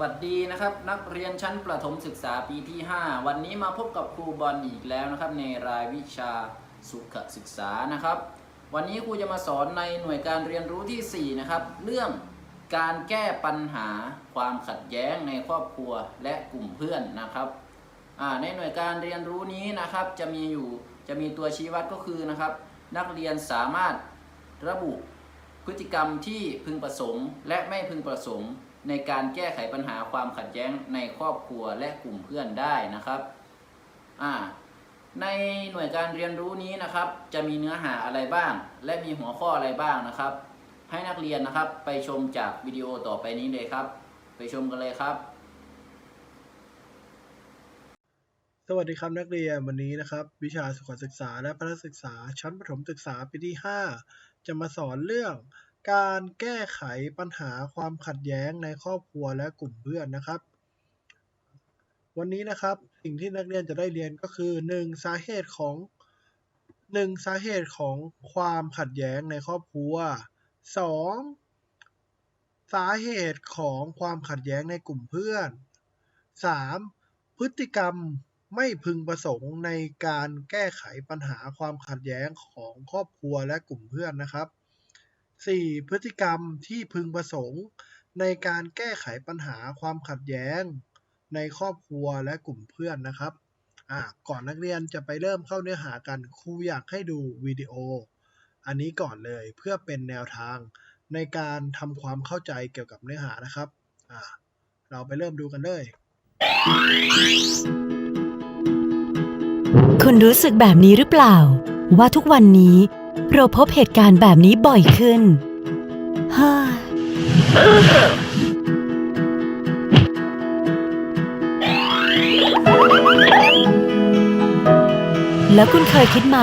วัสดีนะครับนักเรียนชั้นประถมศึกษาปีที่ 5 วันนี้มาพบกับครูบอลอีกแล้วนะครับในรายวิชาสุขศึกษานะครับ วันนี้ครูจะมาสอนในหน่วยการเรียนรู้ที่ 4 นะครับ เรื่องการแก้ปัญหาความขัดแย้งในครอบครัวและกลุ่มเพื่อนนะครับในหน่วยการเรียนรู้นี้นะครับจะมีอยู่จะมีตัวชี้วัดก็คือนะครับ นักเรียนสามารถระบุพฤติกรรมที่พึงประสงค์ และไม่พึงประสงค์ ในการแก้ไขปัญหาความขัดแย้งในครอบครัวและกลุ่มเพื่อนได้นะครับอ่าในหน่วยการเรียนรู้นี้นะครับ จะมีเนื้อหาอะไรบ้าง และมีหัวข้ออะไรบ้างนะครับ ให้นักเรียนนะครับไปชมจากวิดีโอต่อไปนี้เลยครับ ไปชมกันเลยครับ สวัสดีครับนักเรียนวันนี้นะครับ วิชาสุขศึกษาและพละศึกษาชั้นประถมศึกษาปีที่ 5 จะมาสอนเรื่อง การแก้ไขปัญหาความขัดแย้งในครอบครัวและกลุ่มเพื่อนนะครับ วันนี้นะครับสิ่งที่นักเรียนจะได้เรียนก็คือ 1. สาเหตุของ 1. สาเหตุของความขัดแย้งในครอบครัว 2. สาเหตุของความขัดแย้งในกลุ่มเพื่อน 3. พฤติกรรมไม่พึงประสงค์ในการแก้ไขปัญหาความขัดแย้งของครอบครัวและกลุ่มเพื่อนนะครับ 4. พฤติกรรมที่พึงประสงค์ในการแก้ไขปัญหาความขัดแย้งในครอบครัวและกลุ่มเพื่อนนะครับอ่าก่อนนักเรียนจะไปเริ่มเข้าเนื้อหากันครูอยากให้ดูวิดีโอ อันนี้ก่อนเลยเพื่อเป็นแนวทางในการทำความเข้าใจเกี่ยวกับเนื้อหานะครับอ่าเราไปเริ่มดูกันเลย คุณรู้สึกแบบนี้หรือเปล่า ว่าทุกวันนี้ เราพบเหตุการณ์แบบนี้บ่อยขึ้นฮ่าแล้วคุณเคยคิดไหม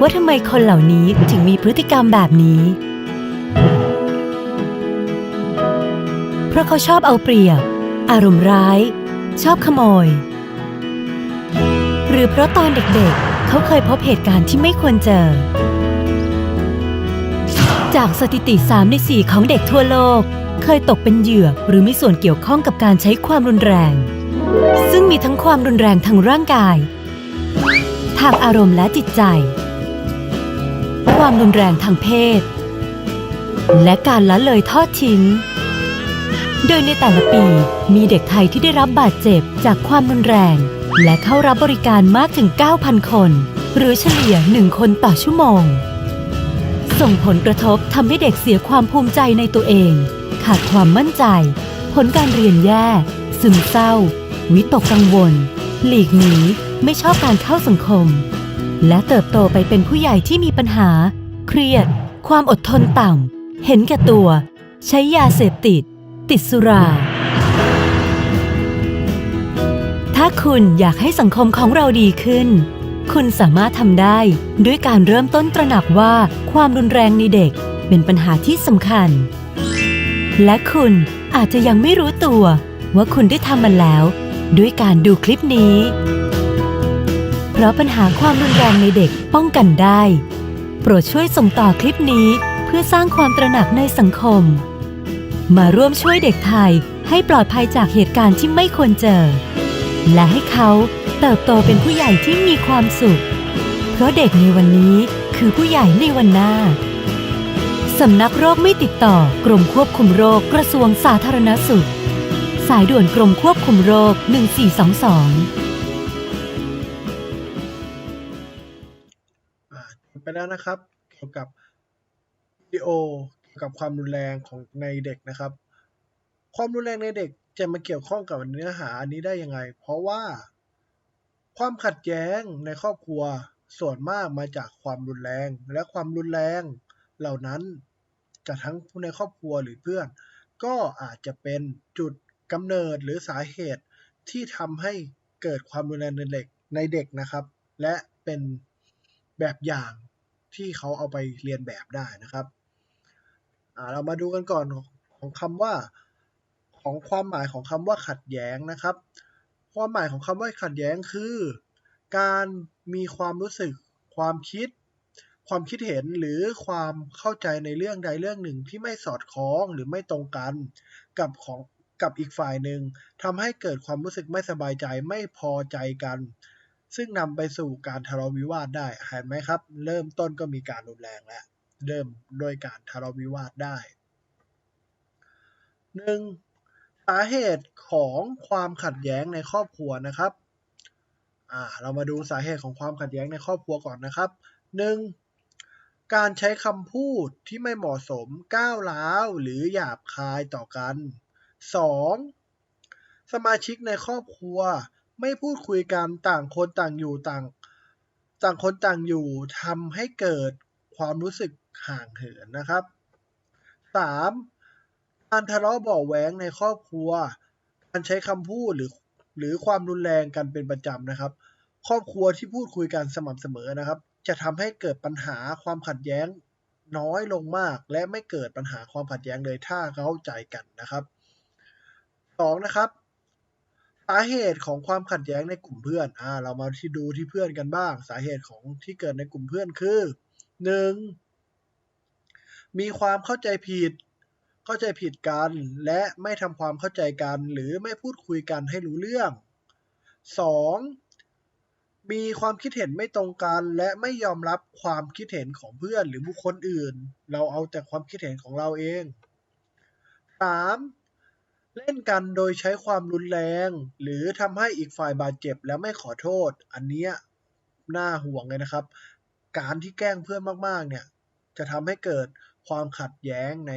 ว่าทำไมคนเหล่านี้ถึงมีพฤติกรรมแบบนี้ เพราะเขาชอบเอาเปรียบ อารมณ์ร้าย ชอบขโมย หรือเพราะตอนเด็กๆ เขาเคยพบเหตุการณ์ที่ไม่ควรเจอ จากสถิติ 3 ใน 4 ของเด็กทั่วโลก เคยตกเป็นเหยื่อหรือมีส่วนเกี่ยวข้องกับการใช้ความรุนแรง ซึ่งมีทั้งความรุนแรงทางร่างกาย ทางอารมณ์และจิตใจ ความรุนแรงทางเพศ และการละเลยทอดทิ้ง โดยในแต่ละปีมีเด็กไทยที่ได้รับบาดเจ็บจากความรุนแรง และเข้ารับบริการมากถึง 9,000 คน หรือเฉลี่ย 1 คนต่อชั่วโมง ส่งผลกระทบทำให้เด็กเสียความภูมิใจในตัวเอง ขาดความมั่นใจ ผลการเรียนแย่ ซึมเศร้า วิตกกังวล หลีกหนีไม่ชอบการเข้าสังคม และเติบโตไปเป็นผู้ใหญ่ที่มีปัญหา เครียด ความอดทนต่ำ เห็นแก่ตัว ใช้ยาเสพติด ติดสุรา ถ้าคุณอยากให้สังคมของเราดีขึ้น คุณสามารถทำได้ด้วยการเริ่มต้นตระหนักว่าความรุนแรงในเด็กเป็นปัญหาที่สำคัญ และคุณอาจจะยังไม่รู้ตัว ว่าคุณได้ทำมันแล้ว ด้วยการดูคลิปนี้ เพราะปัญหาความรุนแรงในเด็กป้องกันได้ โปรดช่วยส่งต่อคลิปนี้เพื่อสร้างความตระหนักในสังคม มาร่วมช่วยเด็กไทยให้ปลอดภัยจากเหตุการณ์ที่ไม่ควรเจอ และให้เขา เติบโตเป็นผู้ใหญ่ที่มีความสุข เพราะเด็กในวันนี้คือผู้ใหญ่ในวันหน้า สำนักโรคไม่ติดต่อกรมควบคุมโรคกระทรวงสาธารณสุข สายด่วนกรมควบคุมโรค 1422อ่าจบไปแล้วนะครับ เกี่ยวกับวิดีโอเกี่ยวกับความรุนแรงของในเด็กนะครับ ความรุนแรงในเด็กจะมาเกี่ยวข้องกับเนื้อหาอันนี้ได้ยังไง เพราะว่า ความขัดแย้งในครอบครัวส่วนมากมาจากความรุนแรง และความรุนแรงเหล่านั้นจะทั้งในครอบครัวหรือเพื่อน ก็อาจจะเป็นจุดกำเนิดหรือสาเหตุที่ทำให้เกิดความรุนแรงในเด็กในเด็กนะครับ และเป็นแบบอย่างที่เขาเอาไปเรียนแบบได้นะครับอ่าเรามาดูกันก่อนของคำว่า ของความหมายของคำว่าขัดแย้งนะครับ ความหมายของคำว่าขัดแย้งคือ การมีความรู้สึก ความคิด ความคิดเห็นหรือความเข้าใจในเรื่องใดเรื่องหนึ่งที่ไม่สอดคล้องหรือไม่ตรงกัน กับของกับอีกฝ่ายหนึ่งทำให้เกิดความรู้สึกไม่สบายใจไม่พอใจกัน ซึ่งนำไปสู่การทะเลาะวิวาทได้เห็นไหมครับ เริ่มต้นก็มีการรุนแรงแล้วเริ่มโดยการทะเลาะวิวาทได้หนึ่ง สาเหตุของความขัดแย้งในครอบครัวนะครับอ่าเรามาดูสาเหตุของความขัดแย้งในครอบครัวก่อนนะครับหนึ่งการใช้คำพูดที่ไม่เหมาะสมก้าวร้าวหรือหยาบคายต่อกันสองสมาชิกในครอบครัวไม่พูดคุยกันต่างคนต่างอยู่ต่าง ต่างคนต่างอยู่ทำให้เกิดความรู้สึกห่างเหินนะครับ 3. การทะเลาะเบาะแว้งในครอบครัว การใช้คำพูดหรือหรือความรุนแรงกันเป็นประจำนะครับ ครอบครัวที่พูดคุยกันสม่ำเสมอนะครับ จะทำให้เกิดปัญหาความขัดแย้งน้อยลงมาก และไม่เกิดปัญหาความขัดแย้งเลยถ้าเข้าใจกันนะครับสองนะครับสาเหตุของความขัดแย้งในกลุ่มเพื่อน อ่า เรามาที่ดูที่เพื่อนกันบ้าง สาเหตุของที่เกิดในกลุ่มเพื่อนคือหนึ่งมีความเข้าใจผิด เข้าใจผิดกัน และไม่ทำความเข้าใจกัน หรือไม่พูดคุยกันให้รู้เรื่องสองมีความคิดเห็นไม่ตรงกัน และไม่ยอมรับความคิดเห็นของเพื่อนหรือบุคคลอื่น เราเอาแต่ความคิดเห็นของเราเองสามเล่นกันโดยใช้ความรุนแรง หรือทำให้อีกฝ่ายบาดเจ็บแล้วไม่ขอโทษ อันเนี้ยน่าห่วงเลยนะครับ การที่แกล้งเพื่อนมากๆเนี่ยจะทำให้เกิดความขัดแย้งใน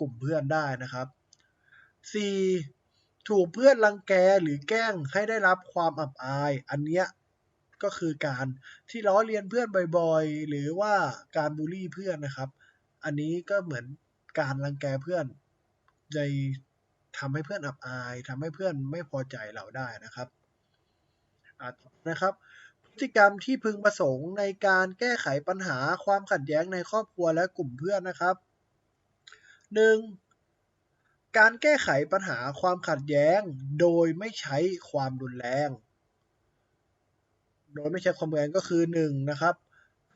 กลุ่มเพื่อนได้นะครับ 4. ถูกเพื่อนรังแกหรือแกล้งให้ได้รับความอับอาย อันเนี้ยก็คือการที่ล้อเลียนเพื่อนบ่อยๆ หรือว่าการบูลลี่เพื่อนนะครับ อันนี้ก็เหมือนการรังแกเพื่อนในทำให้เพื่อนอับอายทำให้เพื่อนไม่พอใจเราได้นะครับนะครับ พฤติกรรมที่พึงประสงค์ในการแก้ไขปัญหาความขัดแย้งในครอบครัวและกลุ่มเพื่อนนะครับ 1. การแก้ไขปัญหาความขัดแย้งโดยไม่ใช้ความรุนแรง โดยไม่ใช้ความรุนแรงก็คือ 1 นะครับ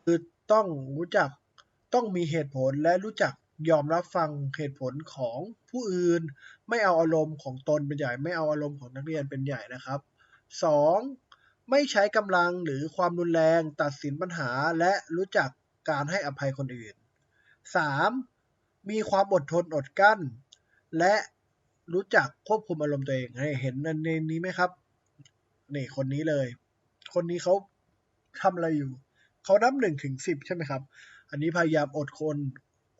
คือต้องรู้จักต้องมีเหตุผลและรู้จักยอมรับฟังเหตุผลของผู้อื่น ไม่เอาอารมณ์ของตนเป็นใหญ่ ไม่เอาอารมณ์ของนักเรียนเป็นใหญ่นะครับ 2. ไม่ใช้กำลังหรือความรุนแรงตัดสินปัญหาและรู้จักการให้อภัยคนอื่น 3. มีความอดทนอดกลั้น และรู้จักควบคุมอารมณ์ตัวเองให้เห็นในนี้ไหมครับนี่คนนี้เลย คนนี้เขาทำอะไรอยู่ เขานับหนึ่งถึงสิบใช่ไหมครับ อันนี้พยายามอดทน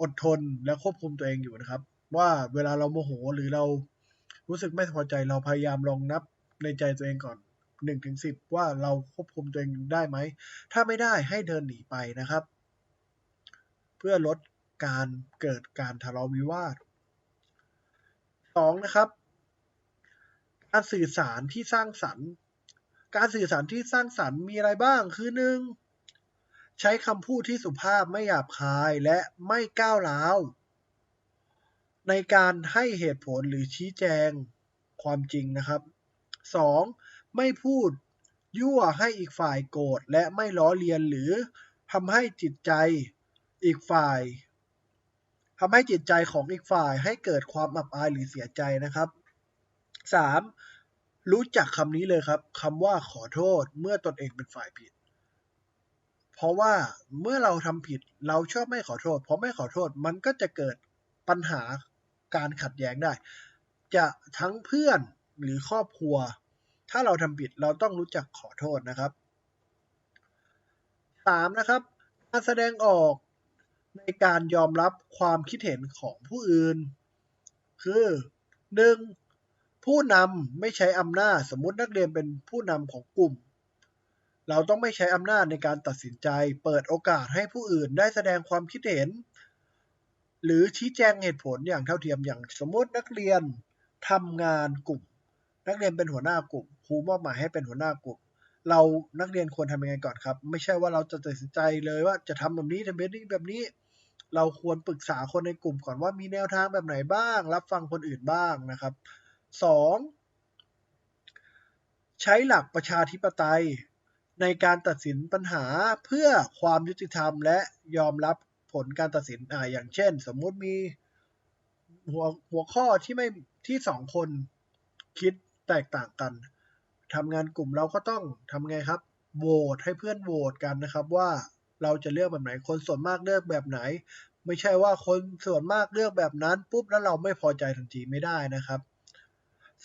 อดทนและควบคุมตัวเองอยู่นะครับ ว่าเวลาเราโมโหหรือเรารู้สึกไม่พอใจเราพยายามลองนับในใจตัวเองก่อนหนึ่งถึงสิบว่าเราควบคุมตัวเองได้ไหม ถ้าไม่ได้ให้เดินหนีไปนะครับ เพื่อลด การเกิดการทะเลาะวิวาทสองนะครับ การสื่อสารที่สร้างสรรค์ การสื่อสารที่สร้างสรรค์มีอะไรบ้างคือหนึ่งใช้คำพูดที่สุภาพไม่หยาบคายและไม่ก้าวร้าว ในการให้เหตุผลหรือชี้แจงความจริงนะครับ 2. ไม่พูดยั่วให้อีกฝ่ายโกรธและไม่ล้อเลียนหรือทำให้จิตใจอีกฝ่าย ทำให้จิตใจของอีกฝ่ายให้เกิดความอับอายหรือเสียใจนะครับ 3. รู้จักคำนี้เลยครับคำว่าขอโทษเมื่อตนเองเป็นฝ่ายผิด เพราะว่าเมื่อเราทำผิดเราชอบไม่ขอโทษ เพราะไม่ขอโทษมันก็จะเกิดปัญหาการขัดแย้งได้ จะทั้งเพื่อนหรือครอบครัว ถ้าเราทำผิดเราต้องรู้จักขอโทษนะครับ 3. นะครับการแสดงออก ในการยอมรับความคิดเห็นของผู้อื่น คือ 1. ผู้นำไม่ใช้อำนาจสมมตินักเรียนเป็นผู้นำของกลุ่ม เราต้องไม่ใช้อำนาจในการตัดสินใจ เปิดโอกาสให้ผู้อื่นได้แสดงความคิดเห็น หรือชี้แจงเหตุผลอย่างเท่าเทียมอย่างสมมตินักเรียนทำงานกลุ่ม นักเรียนเป็นหัวหน้ากลุ่มครูมอบหมายให้เป็นหัวหน้ากลุ่ม เรานักเรียนควรทำยังไงก่อนครับ ไม่ใช่ว่าเราจะตัดสินใจเลยว่าจะทำแบบนี้ทำแบบนี้แบบนี้ เราควรปรึกษาคนในกลุ่มก่อนว่ามีแนวทางแบบไหนบ้าง รับฟังคนอื่นบ้างนะครับสองใช้หลักประชาธิปไตย ในการตัดสินปัญหาเพื่อความยุติธรรม และยอมรับผลการตัดสินอ่าอย่างเช่น สมมุติมีหัวหัวข้อที่ไม่ที่สองคนคิดแตกต่างกัน ทำงานกลุ่มเราก็ต้องทำไงครับโหวตให้เพื่อนโหวตกันนะครับว่าเราจะเลือกแบบไหน คนส่วนมากเลือกแบบไหน ไม่ใช่ว่าคนส่วนมากเลือกแบบนั้นปุ๊บแล้วเราไม่พอใจทันทีไม่ได้นะครับ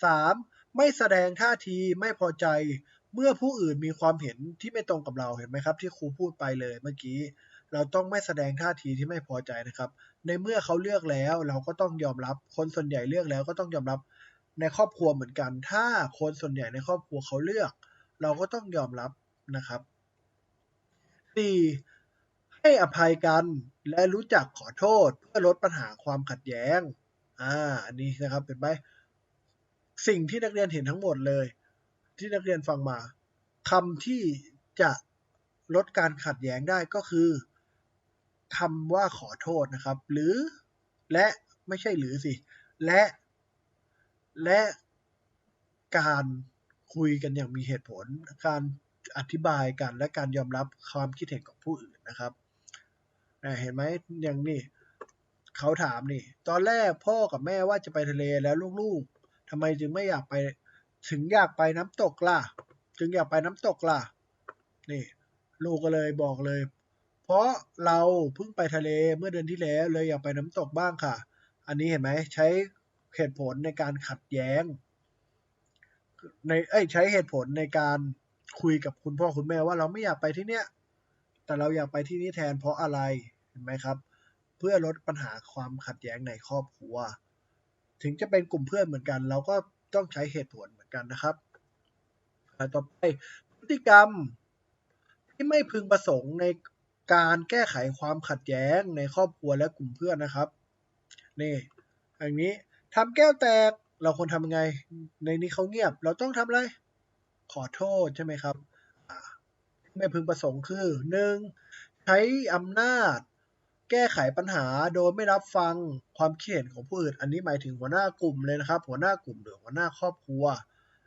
สามไม่แสดงท่าทีไม่พอใจเมื่อผู้อื่นมีความเห็นที่ไม่ตรงกับเราเห็นไหมครับ ที่ครูพูดไปเลยเมื่อกี้ เราต้องไม่แสดงท่าทีที่ไม่พอใจนะครับ ในเมื่อเขาเลือกแล้ว เราก็ต้องยอมรับ คนส่วนใหญ่เลือกแล้วก็ต้องยอมรับ ในครอบครัวเหมือนกัน ถ้าคนส่วนใหญ่ในครอบครัวเขาเลือก เราก็ต้องยอมรับนะครับสี่ให้อภัยกันและรู้จักขอโทษเพื่อลดปัญหาความขัดแย้ง อ่า อันนี้นะครับเป็นไหมสิ่งที่นักเรียนเห็นทั้งหมดเลย ที่นักเรียนฟังมาคำที่จะลดการขัดแย้งได้ก็คือคำว่าขอโทษนะครับ หรือและไม่ใช่หรือสิ และ และการคุยกันอย่างมีเหตุผล การอธิบายกันและการยอมรับความคิดเห็นของผู้อื่นนะครับเห็นไหมอย่างนี้เขาถามนี่ ตอนแรกพ่อกับแม่ว่าจะไปทะเลแล้วลูกๆทำไมจึงไม่อยากไป ถึงอยากไปน้ำตกล่ะ จึงอยากไปน้ำตกล่ะ นี่ ลูกก็เลยบอกเลย เพราะเราเพิ่งไปทะเลเมื่อเดือนที่แล้วเลยอยากไปน้ำตกบ้างค่ะ อันนี้เห็นไหมใช้ เหตุผลในการขัดแย้ง ในเอ้ยใช้เหตุผลในการคุยกับคุณพ่อคุณแม่ว่าเราไม่อยากไปที่เนี้ยแต่เราอยากไปที่นี่แทนเพราะอะไรเห็นไหมครับ เพื่อลดปัญหาความขัดแย้งในครอบครัว ถึงจะเป็นกลุ่มเพื่อนเหมือนกัน เราก็ต้องใช้เหตุผลเหมือนกันนะครับต่อไปพฤติกรรมที่ไม่พึงประสงค์ในการแก้ไขความขัดแย้งในครอบครัวและกลุ่มเพื่อนนะครับนี่อย่างนี้ ทำแก้วแตก เราควรทำยังไง ในนี้เขาเงียบ เราต้องทำอะไร ขอโทษใช่ไหมครับไม่พึงประสงค์คือหนึ่งใช้อำนาจ แก้ไขปัญหาโดยไม่รับฟังความคิดเห็นของผู้อื่น อันนี้หมายถึงหัวหน้ากลุ่มเลยนะครับ หัวหน้ากลุ่มหรือหัวหน้าครอบครัว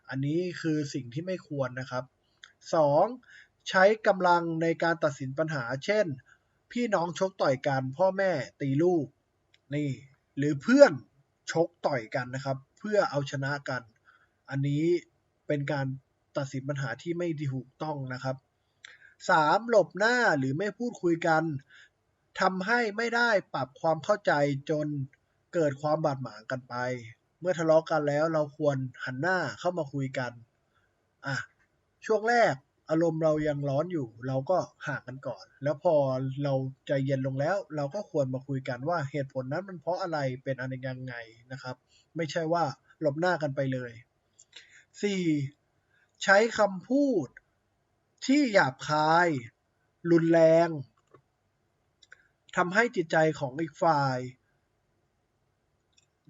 อันนี้คือสิ่งที่ไม่ควรนะครับสองใช้กำลังในการตัดสินปัญหา เช่น พี่น้องชกต่อยกันพ่อแม่ตีลูกนี่ หรือเพื่อน ชกต่อยกันนะครับ เพื่อเอาชนะกัน อันนี้เป็นการตัดสินปัญหาที่ไม่ถูกต้องนะครับสามหลบหน้าหรือไม่พูดคุยกันทำให้ไม่ได้ปรับความเข้าใจจนเกิดความบาดหมางกันไป เมื่อทะเลาะกันแล้วเราควรหันหน้าเข้ามาคุยกันอะช่วงแรก อารมณ์เรายังร้อนอยู่ เราก็ห่างกันก่อน แล้วพอเราใจเย็นลงแล้ว เราก็ควรมาคุยกันว่าเหตุผลนั้นมันเพราะอะไรเป็นอะไรยังไงนะครับ ไม่ใช่ว่าหลบหน้ากันไปเลย 4. ใช้คำพูดที่หยาบคาย รุนแรงทำให้จิตใจของอีกฝ่าย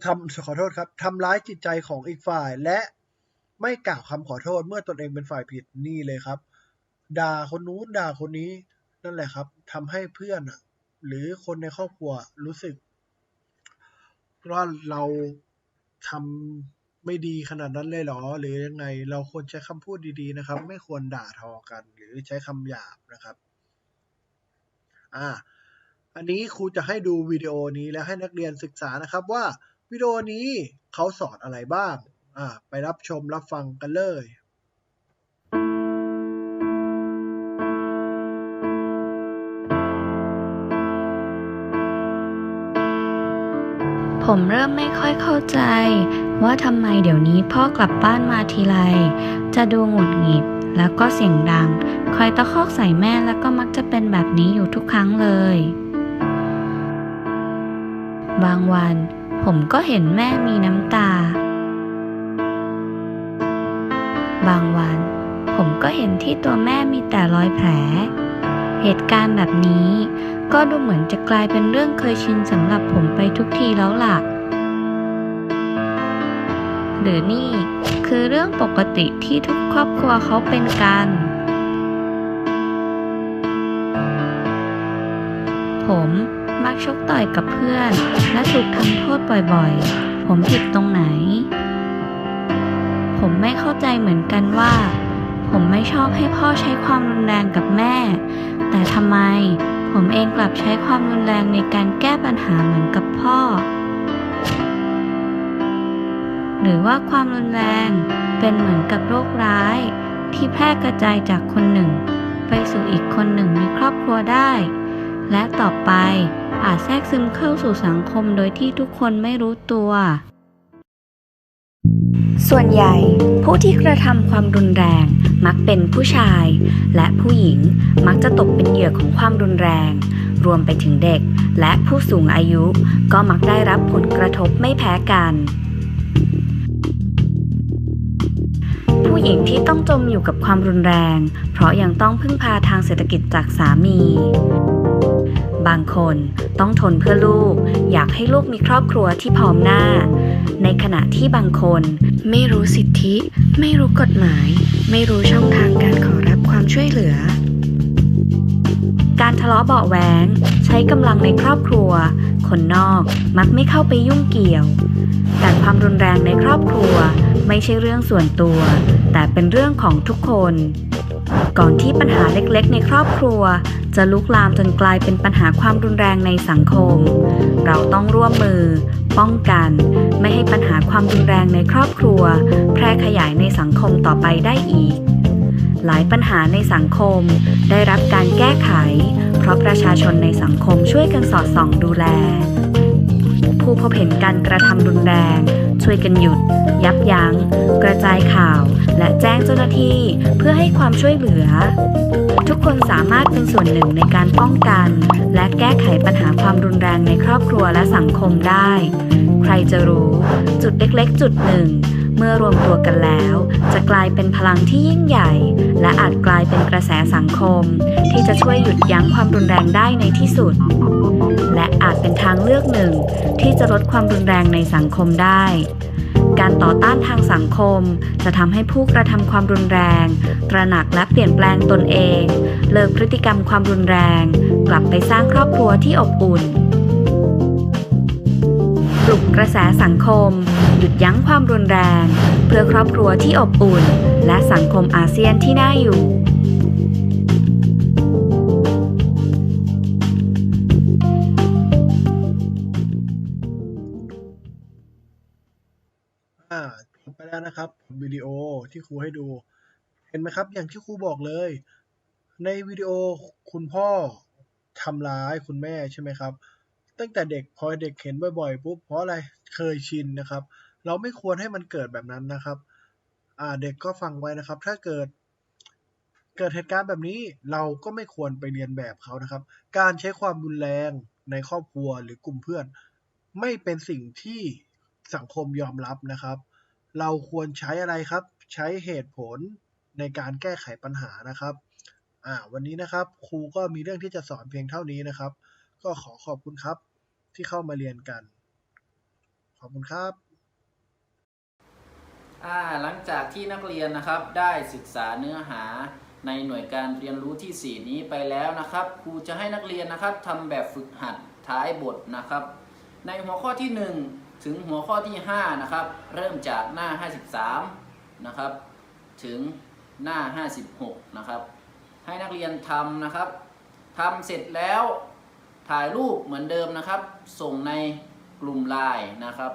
ทำขอโทษครับทำร้ายจิตใจของอีกฝ่ายและไม่กล่าวคำขอโทษเมื่อตนเองเป็นฝ่ายผิดนี่เลยครับ ด่าคนนู้นด่าคนนี้ นั่นแหละครับทำให้เพื่อนอะหรือคนในครอบครัวรู้สึกว่าเราทำไม่ดีขนาดนั้นเลยเหรอ หรือยังไง เราควรใช้คำพูดดีๆนะครับ ไม่ควรด่าทอกัน หรือใช้คำหยาบนะครับ อ่า อันนี้ครูจะให้ดูวิดีโอนี้แล้วให้นักเรียนศึกษานะครับว่าวิดีโอนี้เขาสอนอะไรบ้าง อ่า ไปรับชมรับฟังกันเลย ผมเริ่มไม่ค่อยเข้าใจ ว่าทำไมเดี๋ยวนี้พ่อกลับบ้านมาทีไร จะดูหงุดหงิดแล้วก็เสียงดัง คอยตะคอกใส่แม่แล้วก็มักจะเป็นแบบนี้อยู่ทุกครั้งเลย บางวัน ผมก็เห็นแม่มีน้ำตา บางวัน ผมก็เห็นที่ตัวแม่มีแต่รอยแผล เหตุการณ์แบบนี้ ก็ดูเหมือนจะกลายเป็นเรื่องเคยชินสำหรับผมไปทุกทีแล้วล่ะ หรือนี่ คือเรื่องปกติที่ทุกครอบครัวเขาเป็นกัน ผมมักชกต่อยกับเพื่อน และถูกทำโทษบ่อยๆ ผมผิดตรงไหน ผมไม่เข้าใจเหมือนกันว่า ผมไม่ชอบให้พ่อใช้ความรุนแรงกับแม่ แต่ทำไม ผมเองกลับใช้ความรุนแรงในการแก้ปัญหาเหมือนกับพ่อ หรือว่าความรุนแรงเป็นเหมือนกับโรคร้าย ที่แพร่กระจายจากคนหนึ่ง ไปสู่อีกคนหนึ่งในครอบครัวได้ และต่อไปอาจแทรกซึมเข้าสู่สังคมโดยที่ทุกคนไม่รู้ตัว ส่วนใหญ่ ผู้ที่กระทำความรุนแรง มักเป็นผู้ชาย และผู้หญิงมักจะตกเป็นเหยื่อของความรุนแรง รวมไปถึงเด็ก และผู้สูงอายุ ก็มักได้รับผลกระทบไม่แพ้กัน ผู้หญิงที่ต้องจมอยู่กับความรุนแรง เพราะยังต้องพึ่งพาทางเศรษฐกิจจากสามีบางคนต้องทนเพื่อลูก อยากให้ลูกมีครอบครัวที่พร้อมหน้า ในขณะที่บางคน ไม่รู้สิทธิ ไม่รู้กฎหมาย ไม่รู้ช่องทางการขอรับความช่วยเหลือ การทะเลาะเบาะแหวงใช้กำลังในครอบครัว คนนอกมักไม่เข้าไปยุ่งเกี่ยว แต่ความรุนแรงในครอบครัวไม่ใช่เรื่องส่วนตัว แต่เป็นเรื่องของทุกคน ก่อนที่ปัญหาเล็กๆ ในครอบครัว จะลุกลามจนกลายเป็นปัญหาความรุนแรงในสังคม เราต้องร่วมมือ ป้องกัน ไม่ให้ปัญหาความรุนแรงในครอบครัว แพร่ขยายในสังคมต่อไปได้อีก หลายปัญหาในสังคม ได้รับการแก้ไข เพราะประชาชนในสังคมช่วยกันสอดส่องดูแล ผู้พบเห็นการกระทำรุนแรง ช่วยกันหยุด ยับยัง้ง กระจายข่าว และแจ้งเจ้าหน้าที่เพื่อให้ความช่วยเหลือทุกคนสามารถเป็นส่วนหนึ่งในการป้องกัน และแก้ไข ความรุนแรงในครอบครัวและสังคมได้ ใครจะรู้ จุดเล็กๆ จุดหนึ่ง เมื่อรวมตัวกันแล้ว จะกลายเป็นพลังที่ยิ่งใหญ่ และอาจกลายเป็นกระแสสังคม ที่จะช่วยหยุดยั้งความรุนแรงได้ในที่สุด และอาจเป็นทางเลือกหนึ่ง ที่จะลดความรุนแรงในสังคมได้การต่อต้านทางสังคม จะทำให้ผู้กระทำความรุนแรง ตระหนักและเปลี่ยนแปลงตนเอง เลิกพฤติกรรมความรุนแรง กลับไปสร้างครอบครัวที่อบอุ่น ปลุกกระแสสังคม หยุดยั้งความรุนแรง เพื่อครอบครัวที่อบอุ่น และสังคมอาเซียนที่น่าอยู่จบไปแล้วนะครับวิดีโอที่ครูให้ดู เห็นไหมครับ อย่างที่ครูบอกเลย ในวิดีโอคุณพ่อ ทำร้ายคุณแม่ใช่ไหมครับ ตั้งแต่เด็กพอเด็กเห็นบ่อยๆปุ๊บเพราะอะไรเคยชินนะครับ เราไม่ควรให้มันเกิดแบบนั้นนะครับอ่าเด็กก็ฟังไว้นะครับ ถ้าเกิด เกิดเหตุการณ์แบบนี้เราก็ไม่ควรไปเรียนแบบเขานะครับ การใช้ความรุนแรงในครอบครัวหรือกลุ่มเพื่อน ไม่เป็นสิ่งที่สังคมยอมรับนะครับ เราควรใช้อะไรครับ ใช้เหตุผลในการแก้ไขปัญหานะครับ อ่าวันนี้นะครับครูก็มีเรื่องที่จะสอนเพียงเท่านี้นะครับ ก็ขอขอบคุณครับที่เข้ามาเรียนกัน ขอบคุณครับอ่าหลังจากที่นักเรียนนะครับได้ศึกษาเนื้อหาในหน่วยการเรียนรู้ที่ 4 นี้ไปแล้วนะครับ ครูจะให้นักเรียนนะครับทำแบบฝึกหัดท้ายบทนะครับ ในหัวข้อที่ 1 ถึงหัวข้อที่5นะครับเริ่มจากหน้า 53นะครับถึงหน้า 56นะครับ ให้นักเรียนทำนะครับทำเสร็จแล้วถ่ายรูปเหมือนเดิมนะครับ ส่งในกลุ่มไลน์นะครับ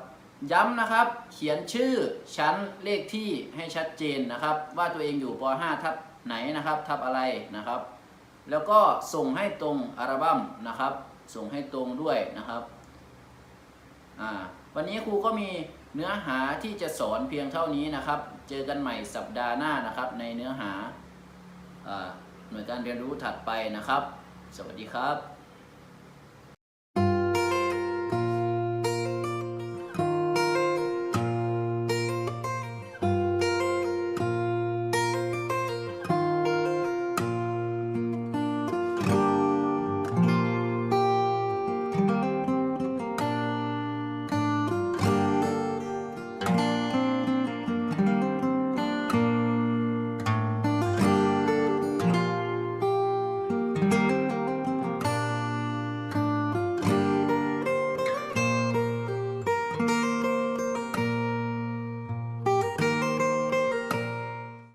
ย้ำนะครับ เขียนชื่อชั้นเลขที่ให้ชัดเจนนะครับ ว่าตัวเองอยู่ป .5 ทับไหนนะครับ ทับอะไรนะครับ แล้วก็ส่งให้ตรงอัลบั้มนะครับ ส่งให้ตรงด้วยนะครับวันนี้ครูก็มีเนื้อหาที่จะสอนเพียงเท่านี้นะครับ เจอกันใหม่สัปดาห์หน้านะครับ ในเนื้อหาอ่า หน่วยการเรียนรู้ถัดไปนะครับ สวัสดีครับ